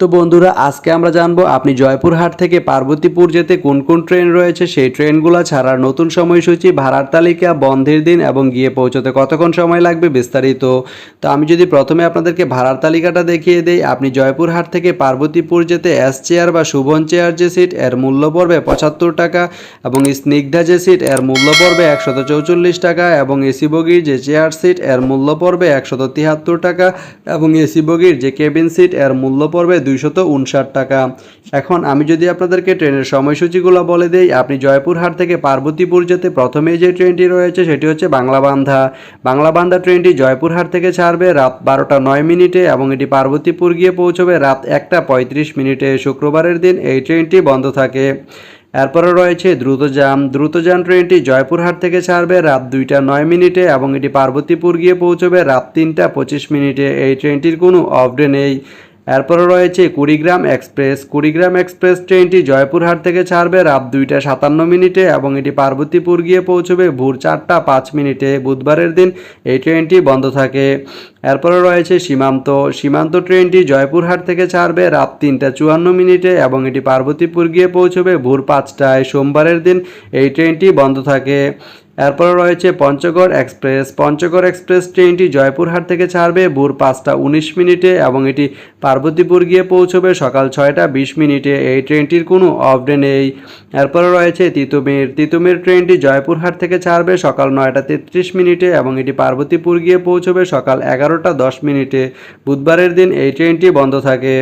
তো বন্ধুরা, আজকে আমরা জানব আপনি জয়পুরহাট থেকে পার্বতীপুর যেতে কোন কোন ট্রেন রয়েছে? সেই ট্রেনগুলো ছাড়ার নতুন সময়সূচি, ভাড়ার তালিকা, বন্ধের দিন এবং গিয়ে পৌঁছতে কতক্ষণ সময় লাগবে বিস্তারিত। তো আমি যদি প্রথমে আপনাদেরকে ভাড়ার তালিকাটা দেখিয়ে দেই, আপনি জয়পুরহাট থেকে পার্বতীপুর যেতে এস চেয়ার বা শুভন চেয়ার যে সিট এর মূল্য পড়বে পঁচাত্তর টাকা এবং স্নিগ্ধা যে সিট এর মূল্য পড়বে একশত চৌচল্লিশ টাকা এবং এসি বগির যে চেয়ার সিট এর মূল্য পড়বে একশত তিয়াত্তর টাকা এবং এসি বগির যে কেবিন সিট এর মূল্য পড়বে দুইশত উনষাট টাকা। এখন আমি যদি আপনাদেরকে ট্রেনের সময়সূচিগুলো বলে দেই, আপনি জয়পুরহাট থেকে পার্বতীপুর যেতে প্রথমে যে ট্রেনটি রয়েছে সেটি হচ্ছে বাংলাবান্ধা। বাংলাবান্ধা ট্রেনটি জয়পুরহাট থেকে ছাড়বে রাত বারোটা নয় মিনিটে এবং এটি পার্বতীপুর গিয়ে পৌঁছবে রাত একটা পঁয়ত্রিশ মিনিটে। শুক্রবারের দিন এই ট্রেনটি বন্ধ থাকে। এরপরে রয়েছে দ্রুতযান। দ্রুতযান ট্রেনটি জয়পুরহাট থেকে ছাড়বে রাত দুইটা নয় মিনিটে এবং এটি পার্বতীপুর গিয়ে পৌঁছবে রাত তিনটা পঁচিশ মিনিটে। এই ট্রেনটির কোনো অফডে নেই। এরপরে রয়েছে কুড়িগ্রাম এক্সপ্রেস। কুড়িগ্রাম এক্সপ্রেস ট্রেনটি জয়পুরহাট থেকে ছাড়বে রাত দুইটা সাতান্ন মিনিটে এবং এটি পার্বতীপুর গিয়ে পৌঁছবে ভোর চারটা পাঁচ মিনিটে। বুধবারের দিন এই ট্রেনটি বন্ধ থাকে। এরপরে রয়েছে সীমান্ত। সীমান্ত ট্রেনটি জয়পুরহাট থেকে ছাড়বে রাত তিনটা চুয়ান্ন মিনিটে এবং এটি পার্বতীপুর গিয়ে পৌঁছবে ভোর পাঁচটায়। সোমবারের দিন এই ট্রেনটি বন্ধ থাকে। এরপরে রয়েছে পঞ্চগড় এক্সপ্রেস। পঞ্চগড় এক্সপ্রেস ট্রেনটি জয়পুরহাট থেকে ছাড়বে ভোর পাঁচটা উনিশ মিনিটে এবং এটি পার্বতীপুর গিয়ে পৌঁছবে সকাল ছয়টা বিশ মিনিটে। এই ট্রেনটির কোনো অফডে নেই। এরপরে রয়েছে তিতুমির। তিতুমির ট্রেনটি জয়পুরহাট থেকে ছাড়বে সকাল নয়টা তেত্রিশ মিনিটে এবং এটি পার্বতীপুর গিয়ে পৌঁছবে সকাল এগারোটা দশ মিনিটে। বুধবারের দিন এই ট্রেনটি বন্ধ থাকে।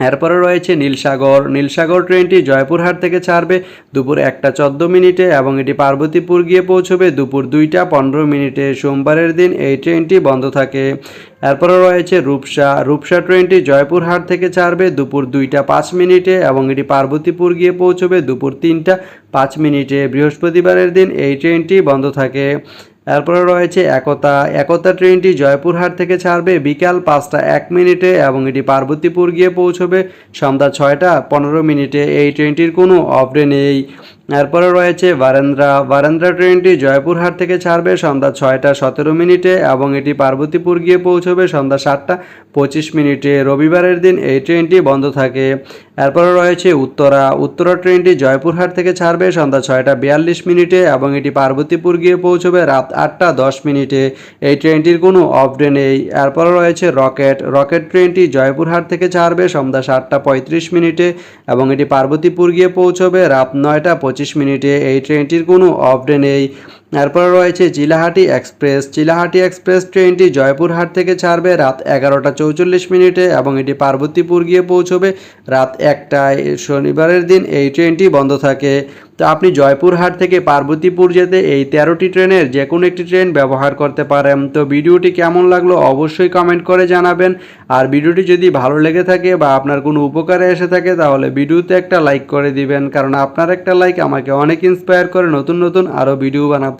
এরপরে রয়েছে নীলসাগর। নীলসাগর ট্রেনটি জয়পুরহাট থেকে ছাড়বে দুপুর একটা চোদ্দ মিনিটে এবং এটি পার্বতীপুর গিয়ে পৌঁছবে দুপুর দুইটা পনেরো মিনিটে। সোমবারের দিন এই ট্রেনটি বন্ধ থাকে। এরপরে রয়েছে রূপসা। রূপসা ট্রেনটি জয়পুরহাট থেকে ছাড়বে দুপুর দুইটা পাঁচ মিনিটে এবং এটি পার্বতীপুর গিয়ে পৌঁছবে দুপুর তিনটা পাঁচ মিনিটে। বৃহস্পতিবারের দিন এই ট্রেনটি বন্ধ থাকে। এরপরে রয়েছে একতা। একতা ট্রেনটি জয়পুরহাট থেকে ছাড়বে বিকাল পাঁচটা এক মিনিটে এবং এটি পার্বতীপুর গিয়ে পৌঁছবে সন্ধ্যা ছয়টা পনেরো মিনিটে। এই ট্রেনটির কোনো অফডে নেই। এরপরে রয়েছে বারেন্দ্রা। বারেন্দ্রা ট্রেনটি জয়পুরহাট থেকে ছাড়বে সন্ধ্যা ছয়টা সতেরো মিনিটে এবং এটি পার্বতীপুর গিয়ে পৌঁছবে সন্ধ্যা সাতটা পঁচিশ মিনিটে। রবিবারের দিন এই ট্রেনটি বন্ধ থাকে। এরপরে রয়েছে উত্তরা। উত্তরা ট্রেনটি জয়পুরহাট থেকে ছাড়বে সন্ধ্যা ছয়টা বিয়াল্লিশ মিনিটে এবং এটি পার্বতীপুর গিয়ে পৌঁছবে রাত আটটা দশ মিনিটে। এই ট্রেনটির কোনো অফডে নেই। এরপরে রয়েছে রকেট। রকেট ট্রেনটি জয়পুরহাট থেকে ছাড়বে সন্ধ্যা সাতটা পঁয়ত্রিশ মিনিটে এবং এটি পার্বতীপুর গিয়ে পৌঁছবে রাত নয়টা পঁচিশ মিনিটে এই ট্রেনটির কোনো আপডেট নেই। এরপরে রয়েছে চিলাহাটি এক্সপ্রেস। চিলাহাটি এক্সপ্রেস ট্রেনটি জয়পুরহাট থেকে ছাড়বে রাত এগারোটা চৌচল্লিশ মিনিটে এবং এটি পার্বতীপুর গিয়ে পৌঁছবে রাত একটায়। শনিবারের দিন এই ট্রেনটি বন্ধ থাকে। তো আপনি জয়পুরহাট থেকে পার্বতীপুর যেতে এই তেরোটি ট্রেনের যে কোনো একটি ট্রেন ব্যবহার করতে পারেন। তো ভিডিওটি কেমন লাগল অবশ্যই কমেন্ট করে জানাবেন। আর ভিডিওটি যদি ভালো লেগে থাকে বা আপনার কোনো উপকারে এসে থাকে তাহলে ভিডিওতে একটা লাইক করে দিবেন। কারণ আপনার একটা লাইক আমাকে অনেক ইন্সপায়ার করে নতুন নতুন আরও ভিডিও বানাতে।